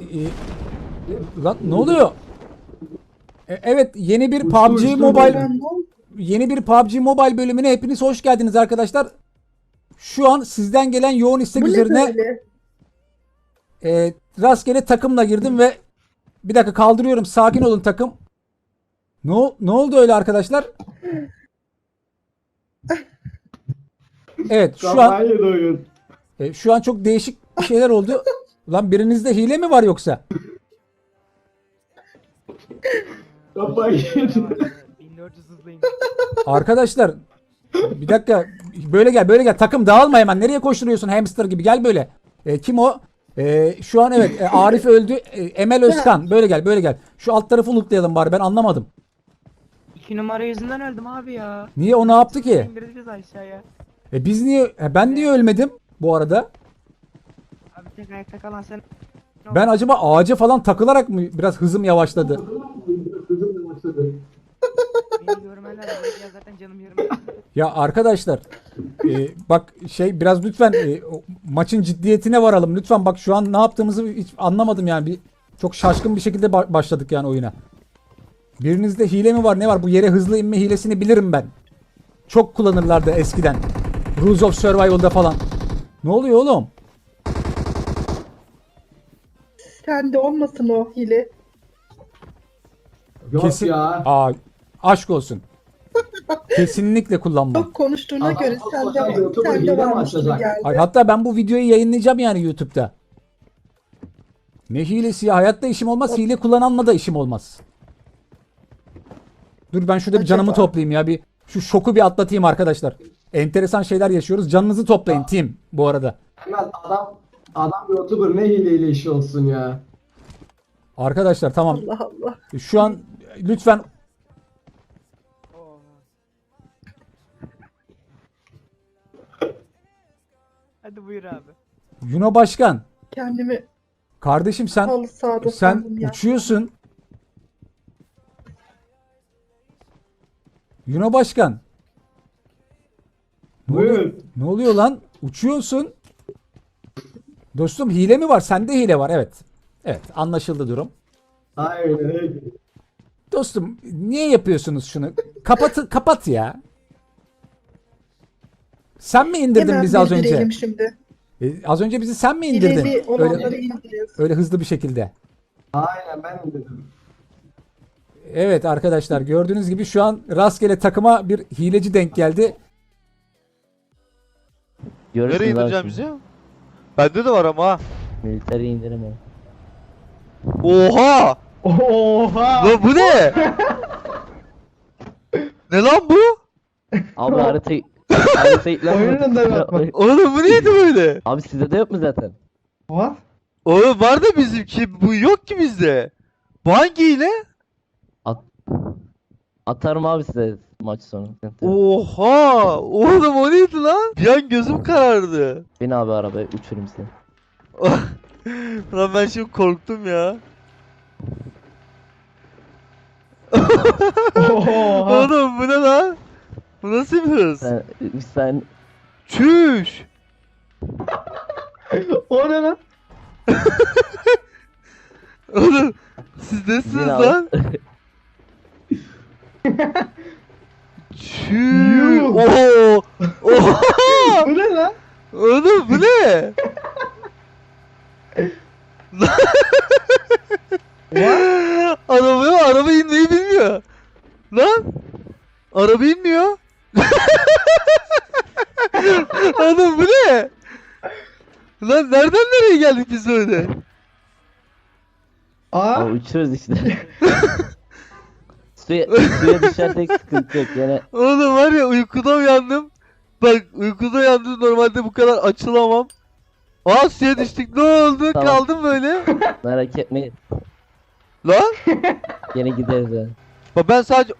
Ee, lan ne oluyor? E, evet yeni bir PUBG. Mobile yeni bir PUBG Mobile bölümüne hepiniz hoş geldiniz arkadaşlar. Şu an sizden gelen yoğun istek Bu ne üzerine e, rastgele takımla girdim ve bir dakika kaldırıyorum. Sakin olun takım. Ne, ne oldu öyle arkadaşlar? Evet şu an e, şu an çok değişik şeyler oldu. Lan birinizde hile mi var yoksa? Kafayı yedi. 1400 hızlıyım. Arkadaşlar bir dakika böyle gel böyle gel takım dağılma hemen nereye koşturuyorsun hamster gibi gel böyle. E, kim o? E, şu an evet e, Arif öldü E, Emel Özkan böyle gel böyle gel. Şu alt tarafı lootlayalım bari ben anlamadım. 2 numara yüzünden öldüm abi ya. Niye o ne yaptı ki? İndirdi bizi aşağıya. E, biz niye e, ben niye ölmedim bu arada? Tek ayakta kalan sen. Ben acaba ağaca falan takılarak mı biraz hızım yavaşladı? Beni görmeler abi. Ya zaten canım yarım. Ya arkadaşlar e, bak şey biraz lütfen e, o maçın ciddiyetine varalım. Lütfen bak şu an ne yaptığımızı hiç anlamadım yani. Bir çok şaşkın bir şekilde ba- başladık yani oyuna. Birinizde hile mi var ne var? Bu yere hızlı inme hilesini bilirim ben. Çok kullanırlardı eskiden. Rules of Survival'da falan. Ne oluyor oğlum? Sende olmasın o hile. Yok Kesin. ya. Aa, aşk olsun. Kesinlikle kullanmam. Çok konuştuğuna Adam göre çok sende, bakan YouTuber sende hile mi varmış gibi açacak? geldi. Ay, hatta ben bu videoyu yayınlayacağım yani YouTube'da. Ne hilesi ya? Hayatta işim olmaz. Hile kullananla da işim olmaz. Dur ben şurada bir canımı Acaba? toplayayım ya. Bir şu şoku bir atlatayım arkadaşlar. Enteresan şeyler yaşıyoruz. Canınızı toplayın team bu arada. Hemen adam adam YouTuber ne hileyle işi olsun ya. Arkadaşlar tamam. Allah Allah. Şu an lütfen. Hadi buyur abi. Yuno Başkan. Kendimi Kardeşim sen halı sahada sen sandım ya. uçuyorsun. Yuno Başkan. Ne oluyor? Buyur. Ne oluyor lan? Uçuyorsun. Dostum hile mi var? Sende hile var. Evet. Evet anlaşıldı durum. Aynen öyle. Dostum niye yapıyorsunuz şunu? Kapat kapat ya. Sen mi indirdin Hemen bizi az önce? bildirelim şimdi. E, az önce bizi sen mi indirdin? Hileli olanları Öyle, öyle hızlı bir şekilde. Aynen ben dedim. Evet arkadaşlar gördüğünüz gibi şu an rastgele takıma bir hileci denk geldi. Görürsünüz Nereye indireceğim bizi? Bende de var ama. Militeri indirme. Oha! Oha! Lan bu ne? ne lan bu? Abi haritayı haritayı Oyunun da. Oğlum bu neydi böyle? Abi sizde de yok mu zaten? What? Oğlum var da bizimki bu yok ki bizde. Bu hangi hile? At Atarım abi size maç sonu. Oha! Oğlum o neydi lan? Bir an gözüm karardı. Bin abi arabaya uçurayım seni. lan ben şimdi korktum ya. Oğlum bu ne lan? Bu nasıl bir hız? Sen, sen Çüş! o ne lan? Oğlum siz nesiniz bin lan? Yuh! Oo! Oha! Bu ne lan? Oğlum bu ne? Arabaya araba inmeyi bilmiyor. Lan! Araba inmiyor. Oğlum bu ne? Lan nereden nereye geldik biz öyle? Aa! Abi uçuyoruz işte. suya, suya düşersek sıkıntı yok. Yine Oğlum var ya uykuda uyandım. Bak uykuda uyandım normalde bu kadar açılamam. Aa suya düştük ne oldu? Tamam. Kaldım böyle. merak etmeyin. Lan! Yine gideriz yani. Bak ben sadece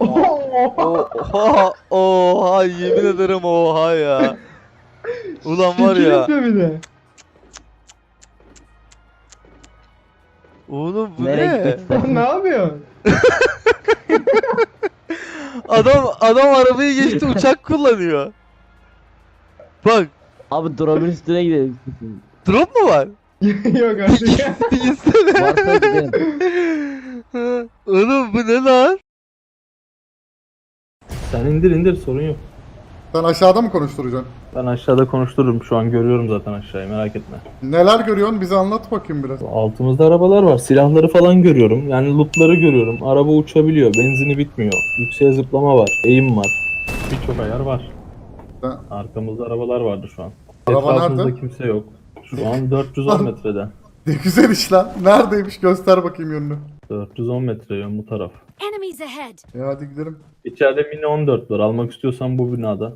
Oha oha yemin ederim oha ya. Ulan var ya. bir de. Oğlum bu Nereye ne? istersin? ne yapıyorsun? Adam adam arabayı geçti uçak kullanıyor. Bak Abi drop'un üstüne gidelim. drop mu var? Yok artık. Varsa gidelim. Oğlum bu ne lan? Sen indir indir sorun yok. Sen aşağıda mı konuşturacaksın? Ben aşağıda konuştururum şu an görüyorum zaten aşağıyı merak etme. Neler görüyorsun? Bize anlat bakayım biraz. Altımızda arabalar var silahları falan görüyorum yani lootları görüyorum. Araba uçabiliyor benzini bitmiyor. Yükseğe zıplama var eğim var. Birçok ayar var. Ha. Arkamızda arabalar vardı şu an. Araba Etrafımızda nerede? kimse yok. Şu an 410 metrede. Ne güzel iş lan. Neredeymiş? Göster bakayım yönünü. 410 metre yön bu taraf. Enemies ahead! E hadi gidelim. İçeride mini 14 var almak istiyorsan bu binada.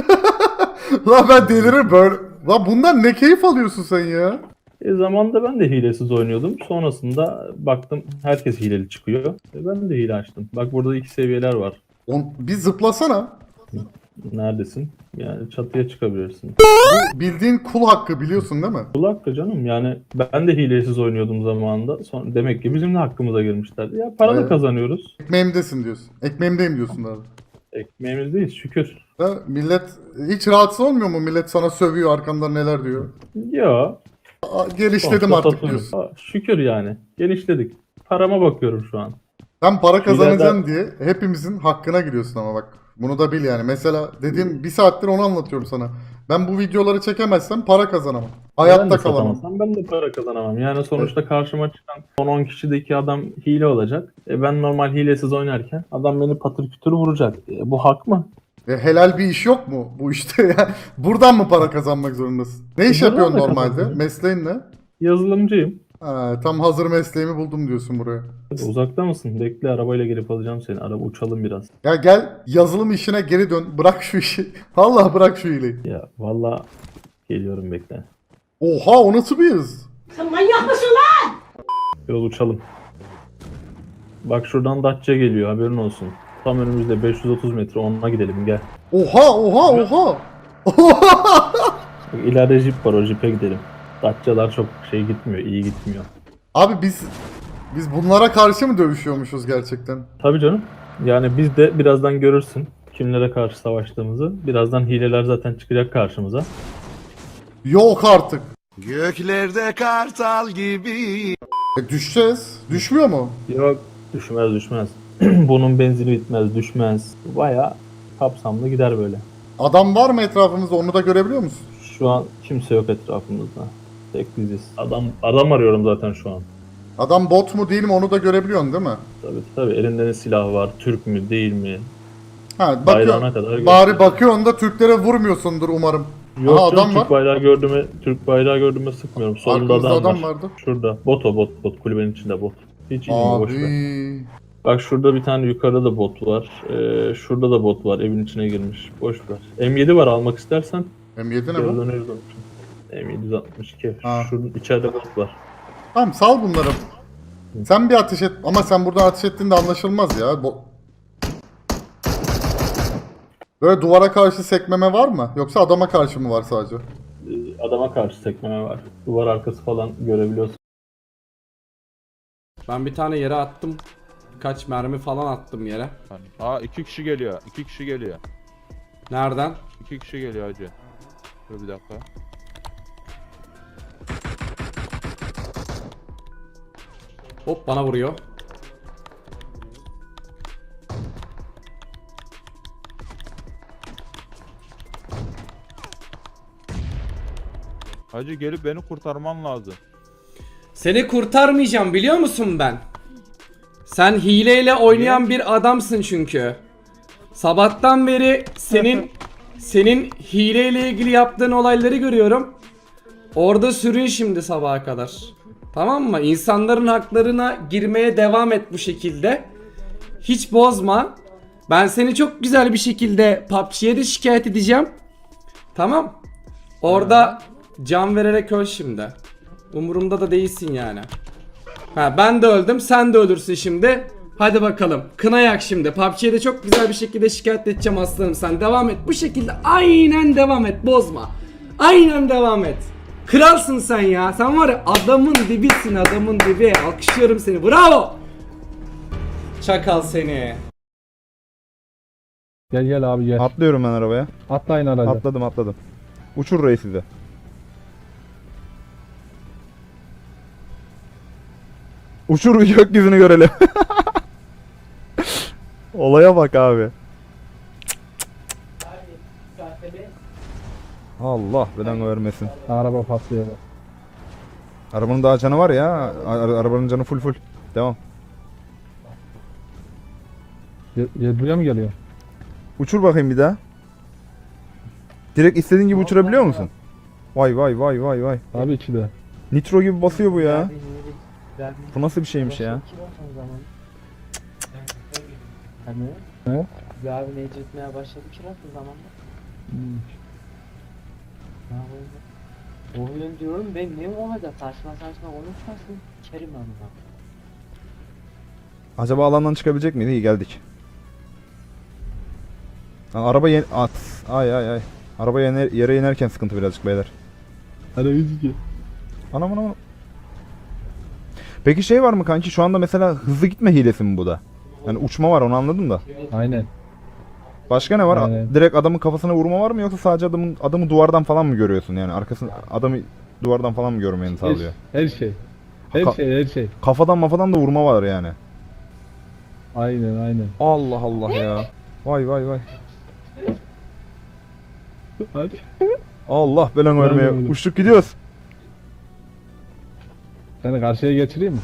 Lan ben delirir böyle. Lan bundan ne keyif alıyorsun sen ya? E zamanda ben de hilesiz oynuyordum. Sonrasında baktım herkes hileli çıkıyor. E ben de hile açtım. Bak burada iki seviyeler var. On, bir zıplasana. Neredesin? Yani çatıya çıkabilirsin. Bu bildiğin kul hakkı biliyorsun değil mi? Kul hakkı canım yani ben de hilesiz oynuyordum zamanında. Son, demek ki bizim de hakkımıza girmişlerdi. Ya para da Evet. kazanıyoruz. Ekmeğimdesin diyorsun. Ekmeğimdeyim diyorsun abi. Ekmeğimizdeyiz şükür. Da millet hiç rahatsız olmuyor mu? Millet sana sövüyor arkandan neler diyor. Ya. Aa, Gelişledim artık diyorsun. Şükür yani. Genişledik. Parama bakıyorum şu an. Sen para kazanacaksın diye hepimizin hakkına giriyorsun ama bak. Bunu da bil yani. Mesela dediğim bir saattir onu anlatıyorum sana. Ben bu videoları çekemezsem para kazanamam. Hayatta kalamam. satamazsam ben de para kazanamam. Yani sonuçta karşıma çıkan son 10 kişideki adam hile olacak. E ben normal hilesiz oynarken adam beni patır kütür vuracak. E bu hak mı? E, helal bir iş yok mu bu işte? ya? Buradan mı para kazanmak zorundasın? Ne iş Buradan yapıyorsun da normalde? kazanıyorum. Mesleğin ne? Yazılımcıyım. Ha, tam hazır mesleğimi buldum diyorsun buraya. Hadi uzakta mısın? Bekle arabayla gelip alacağım seni. Araba uçalım biraz. Ya gel yazılım işine geri dön. Bırak şu işi. Allah bırak şu hileyi. Ya valla geliyorum bekle. Oha o nasıl bir hız? Yol uçalım. Bak şuradan Datça geliyor haberin olsun. Tam önümüzde 530 metre onunla gidelim gel. Oha oha oha. Bak, ileride jip var o jipe gidelim. Datçalar çok şey gitmiyor iyi gitmiyor. Abi biz biz bunlara karşı mı dövüşüyormuşuz gerçekten? Tabii canım. Yani biz de birazdan görürsün kimlere karşı savaştığımızı. Birazdan hileler zaten çıkacak karşımıza. Yok artık. Göklerde kartal gibi. E, düşeceğiz. Düşmüyor mu? Yok düşmez düşmez. Bunun benzini bitmez düşmez. Baya kapsamlı gider böyle. Adam var mı etrafımızda onu da görebiliyor musun? Şu an kimse yok etrafımızda. Tek biziz. Adam adam arıyorum zaten şu an. Adam bot mu değil mi onu da görebiliyorsun değil mi? Tabii tabii elinde ne silah var, Türk mü değil mi? Ha Bayrağına bakıyor. kadar Bari göster. bakıyorsun da Türklere vurmuyorsundur umarım. Yok Aha, canım, adam var. Türk bayrağı gördüğüme, Türk bayrağı gördüğüme sıkmıyorum. Solunda Arkamızda adam, adam var. vardı. Şurada. Bot o bot bot kulübenin içinde bot. Hiç ilgimi boş ver. Abi. Bak şurada bir tane yukarıda da bot var. Ee, şurada da bot var evin içine girmiş. Boş ver. M7 var almak istersen. M7 Geri ne bu? döneriz onun için. M762. Ha. Şunun içeride bot var. Tamam sal bunları. Sen bir ateş et ama sen buradan ateş ettiğinde anlaşılmaz ya. Bo- Böyle duvara karşı sekmeme var mı? Yoksa adama karşı mı var sadece? Ee, adama karşı sekmeme var. Duvar arkası falan görebiliyorsun. Ben bir tane yere attım. Kaç mermi falan attım yere. Aa iki kişi geliyor. iki kişi geliyor. Nereden? İki kişi geliyor hacı. Dur bir dakika. Hop bana vuruyor. Hacı gelip beni kurtarman lazım. Seni kurtarmayacağım biliyor musun ben? Sen hileyle oynayan bir adamsın çünkü. Sabahtan beri senin senin hileyle ilgili yaptığın olayları görüyorum. Orada sürün şimdi sabaha kadar. Tamam mı? İnsanların haklarına girmeye devam et bu şekilde. Hiç bozma. Ben seni çok güzel bir şekilde PUBG'ye de şikayet edeceğim. Tamam. Orada can vererek öl şimdi. Umurumda da değilsin yani. Ha ben de öldüm sen de ölürsün şimdi. Hadi bakalım. Kına yak şimdi. PUBG'ye de çok güzel bir şekilde şikayet edeceğim aslanım. Sen devam et. Bu şekilde aynen devam et. Bozma. Aynen devam et. Kralsın sen ya. Sen var ya adamın dibisin adamın dibi. Alkışlıyorum seni. Bravo. Çakal seni. Gel gel abi gel. Atlıyorum ben arabaya. Atlayın araca. Atladım atladım. Uçur reis size. Uçur gökyüzünü görelim. Olaya bak abi. Allah belanı vermesin. Araba patlıyor. Arabanın daha canı var ya. Ara- arabanın canı full full. Devam. Buraya mı geliyor? Uçur bakayım bir daha. Direkt istediğin gibi uçurabiliyor musun? Vay vay vay vay vay. Abi içi de. Nitro gibi basıyor bu ya. Bu nasıl bir şeymiş ya? He? Bir abi ne etmeye başladı ki o zamanda. Oyun diyorum ben ne olacak saçma saçma konuşmasın. Kerim anına. Acaba alandan çıkabilecek miydi? İyi geldik. Lan araba yen... At. Ay ay ay. Araba yener, yere inerken sıkıntı birazcık beyler. Hadi biz ki. Anam anam. anam. Peki şey var mı kanki şu anda mesela hızlı gitme hilesi mi bu da? Yani uçma var onu anladım da. Aynen. Başka ne var? Aynen. Direkt adamın kafasına vurma var mı yoksa sadece adamın adamı duvardan falan mı görüyorsun yani arkasını adamı duvardan falan mı görmeni sağlıyor? Her şey. Her Ka- şey her şey. Kafadan mafadan da vurma var yani. Aynen aynen. Allah Allah ya. Vay vay vay. Hadi. Allah belanı vermeye. Uçtuk gidiyoruz. Seni karşıya geçireyim mi?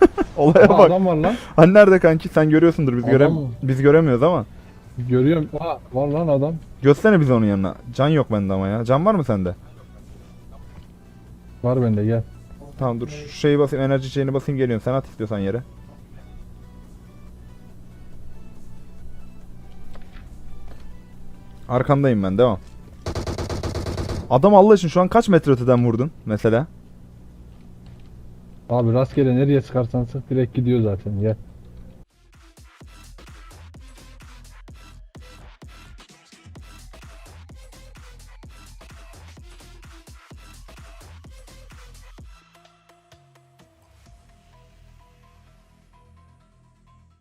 Olaya Aa, bak. adam var lan. Hani nerede kanki? Sen görüyorsundur biz Adam göre mı? biz göremiyoruz ama. Görüyorum. Aa, var lan adam. Göstersene bize onun yanına. Can yok bende ama ya. Can var mı sende? Var bende gel. Tamam dur şu şeyi basayım enerji şeyini basayım geliyorum. Sen at istiyorsan yere. Arkandayım ben devam. Adam Allah için şu an kaç metre öteden vurdun mesela? Abi rastgele nereye sıkarsan sık direkt gidiyor zaten gel.